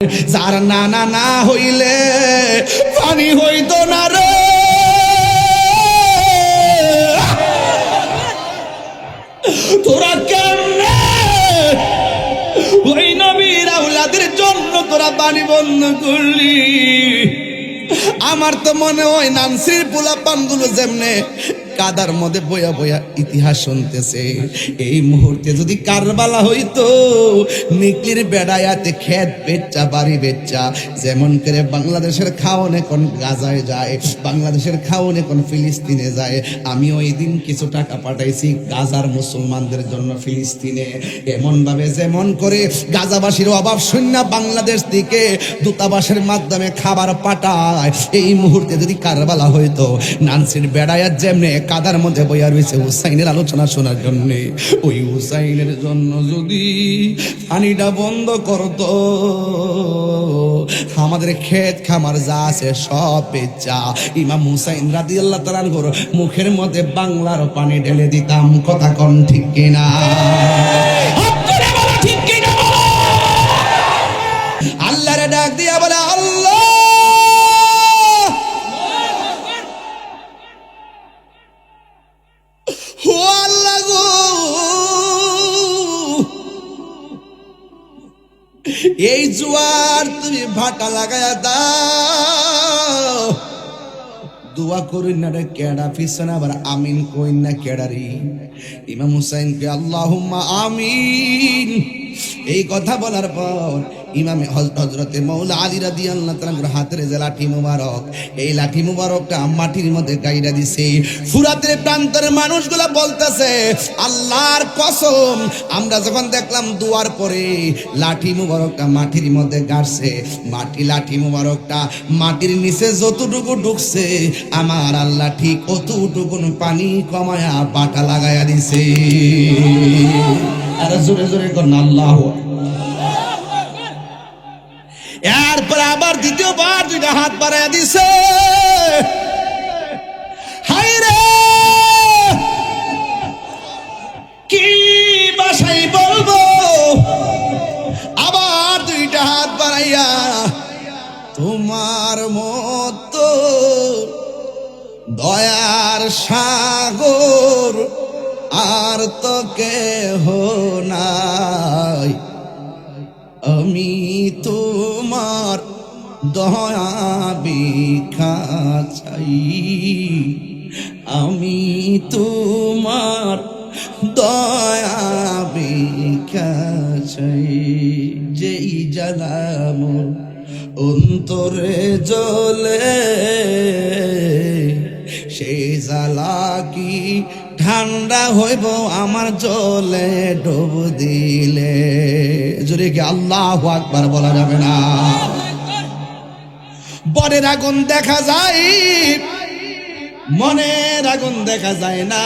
যার না না না হইলে পানি হইতো না রে। তোরা কেমনে? ওই নবীর আউলাদের জন্য তোরা পানি বন্ধ করলি। আমার তো মনে হয় নানসির পোলা পানগুলো যেমনে কাদার মধ্যে বয়া বয়া ইতিহাস শুনতেছে। এই মুহূর্তে যদি কারবালা হইতো, নিকলির বেড়ায়াতে খেত বেচ্চা, বাড়ি বেচ্চা, যেমন করে বাংলাদেশের খাওন এখন গাজায় যায়, বাংলাদেশের খাওন এখন ফিলিস্তিনে যায়। আমি ওই দিন কিছু টাকা পাঠাইছি গাজার মুসলমানদের জন্য ফিলিস্তিনে। এমনভাবে যেমন করে গাজাবাসীর অভাব শূন্য বাংলাদেশ থেকে দূতাবাসের মাধ্যমে খাবার পাঠায়। এই মুহূর্তে যদি কারবালা হইতো, নানসির বেড়ায়াত যেমনে কাদার মধ্যে বইয়া রয়েছে হুসাইনের আলোচনা শোনার জন্যে। ওই হুসাইনের জন্য যদি পানিটা বন্ধ করতো আমাদের ক্ষেত খামার যা আছে সব পেচা ইমাম হুসাইন রাদি আল্লাহ তালান মুখের মধ্যে বাংলার পানি ঢেলে দিতাম, কথা কন ঠিক কিনা? ভাটা লাগায়া দাও। দোয়া করি না রে কেডা পিছনে, আবার আমিন কইন না কেডারি ইমাম হুসাইনকে আল্লাহুম্মা আমিন। এই কথা বলার পর ইমামে হজরতে মৌলা আলী রাদি আল্লাহ তালার হাতের যে লাঠি মুবারক, এই লাঠি মুবারকটা মাটির মধ্যে গাইরা দিছে। ফুরাতের প্রান্তের মানুষগুলা বলতেছে, আল্লাহর কসম, আমরা যখন দেখলাম দুয়ার পরে লাঠি মুবারকটা মাটির মধ্যে গাড়ছে, মাটি লাঠি মুবারকটা মাটির নিচে যতটুকু ঢুকছে, আমার আল্লাহ ঠিক অতটুকু পানি কমায়া বাটা লাগায়া দিছে। আর জোরে জোরে করেন আল্লাহ এরপরে আবার দ্বিতীয়বার দুইটা হাত বাড়াইয়া দিছে। হাই রে! কি বাসাই বলব? আবার দুইটা হাত বাড়াইয়া তোমার মতো দয়ার সাগর আর তো কেহ নাই। আমি তোমার দয়া বিখা চাই আমি তোমার দয়া বিখা চাই যেই জ্বালাম অন্তরে জ্বলে সেই জ্বালা কি ঠান্ডা হইব আমার জলে ডুব দিলে? জোরে কি আল্লাহ আকবার বলা যাবে না? বনের আগুন দেখা যায়, মনের আগুন দেখা যায় না।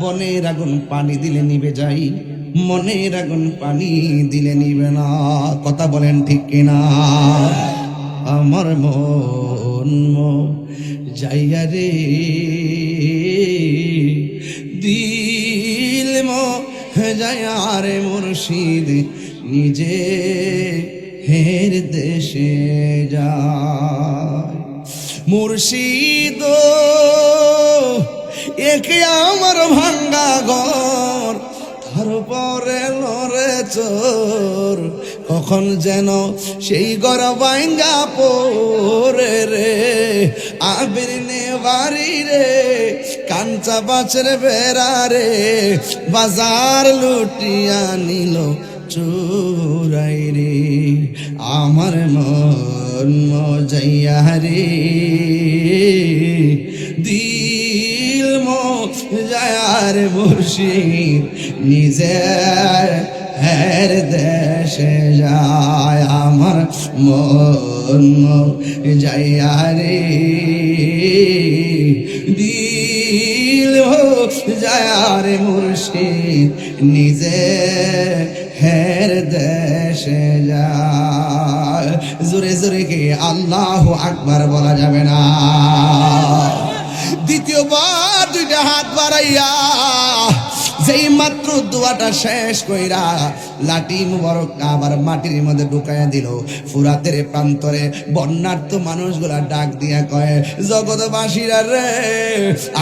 বনের আগুন পানি দিলে নিবে যাই, মনের আগুন পানি দিলে নিবে না। কথা বলেন ঠিক কিনা? আমার মন যাইয়া রে, দিল মো যাইয়া রে মুর্শিদ নিজে। হের দেশে যায়। মুর্শিদ, একে আমার ভাঙ্গা ঘর, তারপরে লরে চোর, কখন যেন সেই গর বাইঙ্গা পোরে রে। আবির নে বাড়ি রে, কাঞ্চা বাচের বেড়া রে, বাজার লুটিয়া নিল চোরাই রে, আমার মন মজাইয়া রে। দিল মজায়ার মুর্শিদ নিজে হের দেশে যায়। আমার মন যাইয়া রে। দিল যায়ার মুর্শিদ, নিজে হের দেশে যায়। জোরে জোরে কে আল্লাহ আকবার বলা যাবে না। দ্বিতীয়বার দুইটা হাত বাড়াইয়া যেই মাত্র দোয়াটা শেষ কইরা লাঠি মুবারক আবার মাটির মধ্যে ঢুকাইয়া দিল। ফুরাতের প্রান্তরে বন্যার্থ মানুষগুলা ডাক দিয়া কয়, জগৎবাসীরা রে,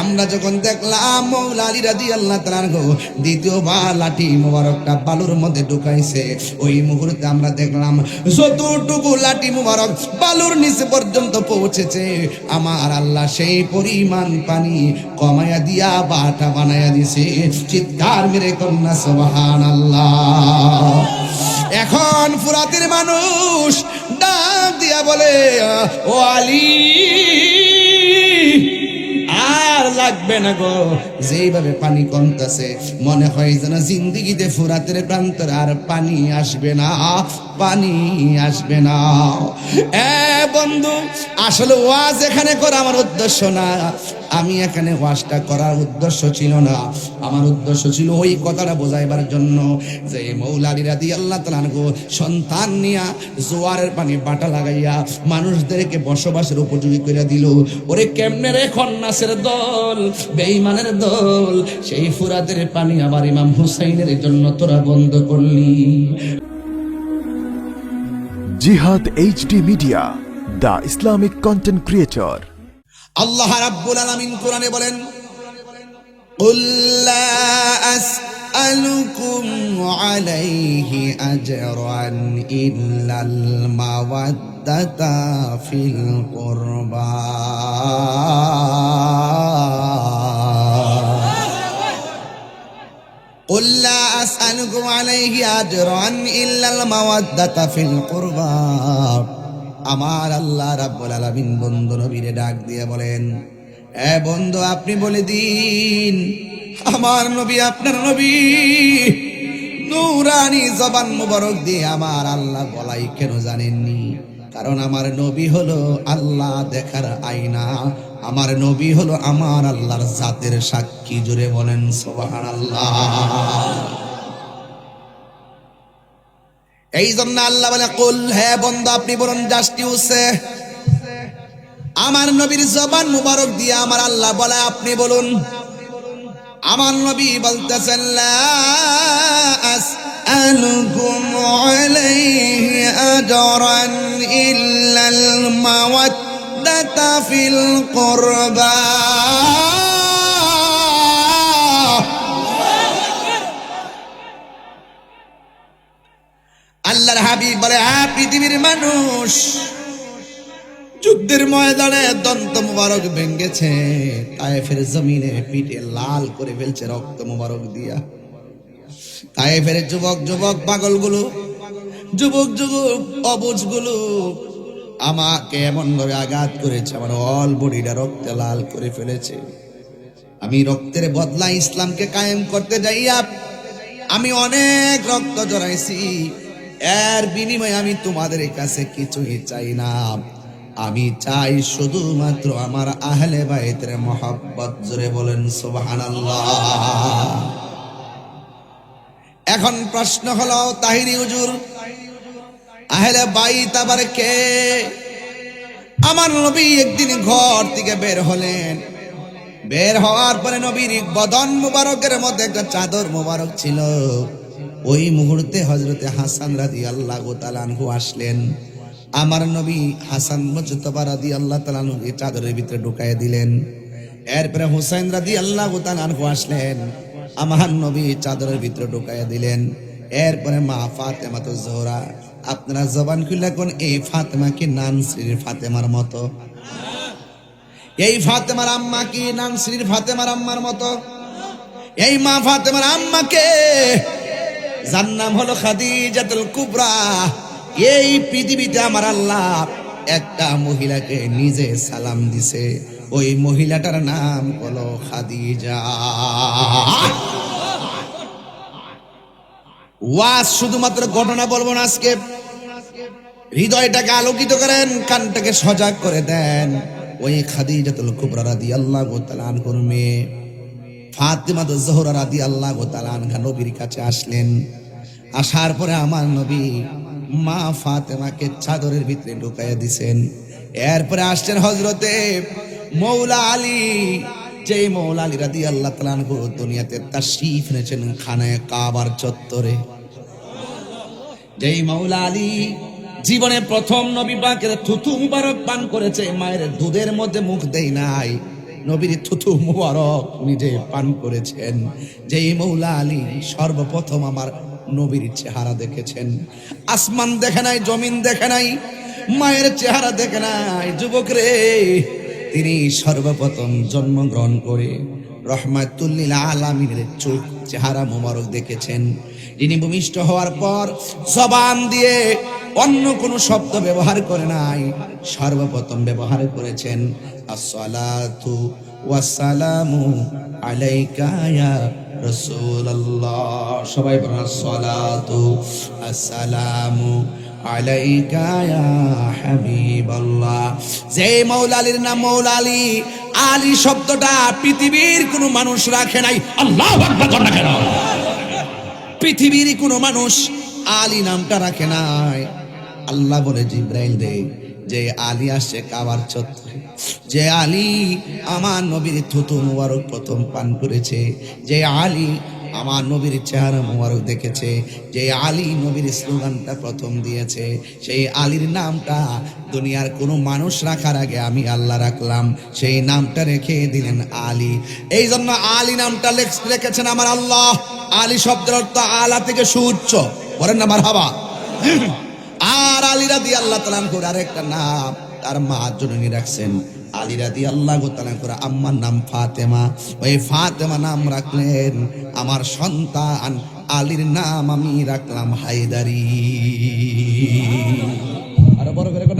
আমরা যখন দেখলাম মৌলা আলী আল্লাহ তালার গো দ্বিতীয়বার লাঠি মুবারকটা বালুর মধ্যে ঢুকাইছে, ওই মুহূর্তে আমরা দেখলাম যতটুকু লাঠি মুবারক বালুর নিচে পর্যন্ত পৌঁছেছে, আমার আল্লাহ সেই পরিমাণ পানি কমায়া দিয়া বাটা বানাইয়া দিছে। চিৎকার মেরে কন্যা সোহান আল্লাহ এখন ফুরাতের মানুষ ডাক দিয়া বলে, ও আলী, আর লাগবে না গো। যেইভাবে পানি কমতেছে, মনে হয় যেন জিন্দিগিতে ফুরাতের প্রান্তরে আর পানি আসবে না, পানি আসবে না। এ বন্ধু, আসলে ওয়াজ এখানে করা আমার উদ্দেশ্য না। আমি এখানে ওয়াজটা করার উদ্দেশ্য ছিল না। আমার উদ্দেশ্য ছিল ওই কথাটা বোঝাইবার জন্য যে মৌলালি রাদি আল্লাহ তালান গো সন্তান নিয়া জোয়ারের পানি বাটা লাগাইয়া মানুষদেরকে বসবাসের উপযোগী করে দিল। ওরে কেমনে রে খন্নাসের দল বেইমানের দল, সেই ফুরাতের পানি আবার ইমাম হুসাইনের জন্য তোরা বন্ধ করলি। জিহাদ HD media, the Islamic content creator. আল্লাহ রাব্বুল আলামিন কোরআনে বলেন قل لا أسألكم عليه أجرا إلا المودة في القربى قل لا أسألكم عليه أجرا إلا المودة في القربى আমার আল্লাহ রাব্বুল আলামিন বন্ধু নবীরে ডাক দিয়ে বলেন, এ বন্ধু, আপনি বলে দিন, আমার নবী আপনার নবী। নুরানি জবান মুবারক দিয়ে আমার আল্লাহ বলাই কেন জানেননি? কারণ আমার নবী হলো আল্লাহ দেখার আয়না। আমার নবী হলো আমার আল্লাহর জাতের সাক্ষী জুড়ে বলেন সোবাহান আল্লাহ এই জন্য আল্লাহ বলে, কুল, হে বন্ধু, আপনি বলুন, জাস্টি উসে আমার নবীর জবান মুবারক দিয়ে আমার আল্লাহ বলে, আপনি বলুন। আমার নবী বলতেছেন, লা আসআলুকুম আলাইহি আজরান ইল্লাল মাওয়াদ্দাতা ফিল আল্লাহর হাবিব বলে হ্যাঁ পৃথিবীর মানুষ, যুদ্ধের ময়দানে দন্ত মুবারক ভেঙ্গেছে, তায়েফের জমিনে পিঠে লাল করে ফেলছে রক্ত মুবারক দিয়া। তায়েফের যুবক যুবক, পাগলগুলো, যুবক যুবক, অবুজগুলো আমাকে এমন ভাবে আঘাত করেছে, আমার অল বডিটা রক্তে লাল করে ফেলেছে। আমি রক্তের বদলা ইসলামকে কায়েম করতে যাইয়া, আমি অনেক রক্ত জড়াইছি। এর বিনিময়ে আমি তোমাদের কাছে কিছুই চাই না। আমি চাই শুধুমাত্র আমার আহলে বাইতের মহাব্বত। জোরে বলেন, সুবহানাল্লাহ। এখন প্রশ্ন হলো, তাহিরি হুজুর, আহলে বাইত আবার কে? আমার নবী একদিন ঘর থেকে বের হলেন। বের হওয়ার পরে নবীর বদন মুবারকের মধ্যে একটা চাদর মুবারক ছিল। ওই মুহূর্তে হজরতে হাসান রাদি আল্লাহ তালানহু আসলেন। আমার নবী হাসান মুজতবা রাদি আল্লাহ তালানহুকে চাদরের ভিতরে ঢুকাই দিলেন। এরপরে হুসাইন রাদি আল্লাহ তালানহু আসলেন। আমার নবী চাদরের ভিতরে ঢুকাই দিলেন। এরপরে মা ফাতেমা তো জোহরা, আপনারা জবান খুলে কোন এই ফাতেমা কি নান শ্রীর ফাতেমার মতো? এই ফাতেমার আম্মা কি নানসির ফাতেমার আম্মার মতো? এই মা ফাতেমার আম্মাকে যার নাম হলো খাদিজাতুল কুবরা। এই পৃথিবীতে আমার আল্লাহ একটা মহিলাকে নিজে সালাম দিছে। ওই মহিলাটার নাম হলো খাদিজা। ওয়াজ শুধুমাত্র ঘটনা বলব না আজকে। হৃদয়টাকে আলোকিত করেন, কানটাকে সজাগ করে দেন। ওই খাদিজাতুল কুবরা রাদিয়াল্লাহু তাআলা আনহুর মেয়ে। ফাতেমা তো জোহরা রাদি আল্লাহ তালানহা নবীর কাছে আসলেন। আসার পরে আমার নবী মা ফাতেমাকে চাদরের ভিতরে ঢুকাইয়া দিছেন। এরপরে আসছেন হজরতে মৌলা আলী। যে মৌলা আলী রাদি আল্লাহ তালান দুনিয়াতে তার শিফ এনেছেন খানায় কাবার চত্বরে। যেই মৌলা আলী জীবনে প্রথম নবী পাকের থুথু মুবারক পান করেছে, মায়ের দুধের মধ্যে মুখ দেই নাই। নবীর থুথু মুবারক যে পান করেছেন, যেই মৌলা আলী সর্বপ্রথম আমার নবীর চেহারা দেখেছেন। আসমান দেখে নাই, জমিন দেখে নাই, মায়ের চেহারা দেখে নাই, যুবক রে। তিনি সর্বপ্রথম জন্মগ্রহণ করে রহমাতুল্লিল আলামিনের চোখ চেহারা মোবারক দেখেছেন। যিনি ভূমিষ্ঠ হওয়ার পর জবান দিয়ে অন্য কোনো শব্দ ব্যবহার করে নাই, সর্বপ্রথম ব্যবহার করেছেন। আসসালাতু ওয়াসসালামু আলাইকা সবাই বলেন আসসালাতু আসসালামু আলাইকা যে মৌলা আলীর নাম মৌলা আলী শব্দটা পৃথিবীর কোনো মানুষ রাখে নাই। আল্লাহ না পৃথিবীর কোনো মানুষ আলী নামটা রাখে নাই। আল্লাহ বলে, জিব্রাইল দে। যে আলী আসছে কাবার চত্বরে। যে আলী আমার নবীর থুতু মুবারক প্রথম পান করেছে। যে আলী আমার নবীর চেহারা মুবারক দেখেছে। যে আলী নবীর স্লোগানটা প্রথম দিয়েছে। সেই আলীর নামটা দুনিয়ার কোনো মানুষ রাখার আগে আমি আল্লাহ রাখলাম। সেই নামটা রেখে দিলেন আলী। এই জন্য আলী নামটা রেখেছেন আমার আল্লাহ। আলী শব্দের অর্থ আলা থেকে সুউচ্চ। বলেন না আমার হাবা আর আলীরা দিয়ে আল্লাহ তালান করে আরেকটা নাম, তার মা জননী রাখছেন। আলীরা দিয়ে আল্লাহ তালান করে আম্মার নাম ফাতেমা। ওই ফাতেমা নাম রাখলেন আমার সন্তান, আলীর নাম আমি রাখলাম হায়দারি। আরও বড় করে কোন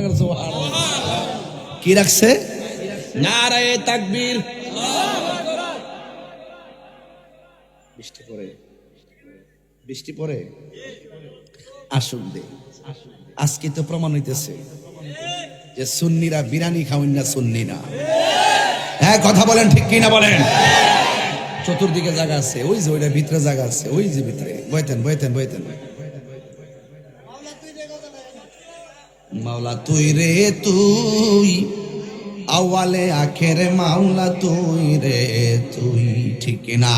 কি রাখছে? নারায়ে তাকবীর। বৃষ্টি পড়ে। বৃষ্টি পড়ে? আসুন দে আজকে তো প্রমাণ হইতেছে যে সুন্নিরা বিরানি খাওয়েন না সুন্নি না। হ্যাঁ কথা বলেন, ঠিক কিনা বলেন? চতুর্দিকে জায়গা আছে, ওই যে ওইটা ভিতরে জায়গা আছে, ওই যে ভিতরে। বইতেন বইতেন বইতেন। মাওলা তুই রে তুই, আওয়ালে আখের মাওলা তুই রে তুই, ঠিক না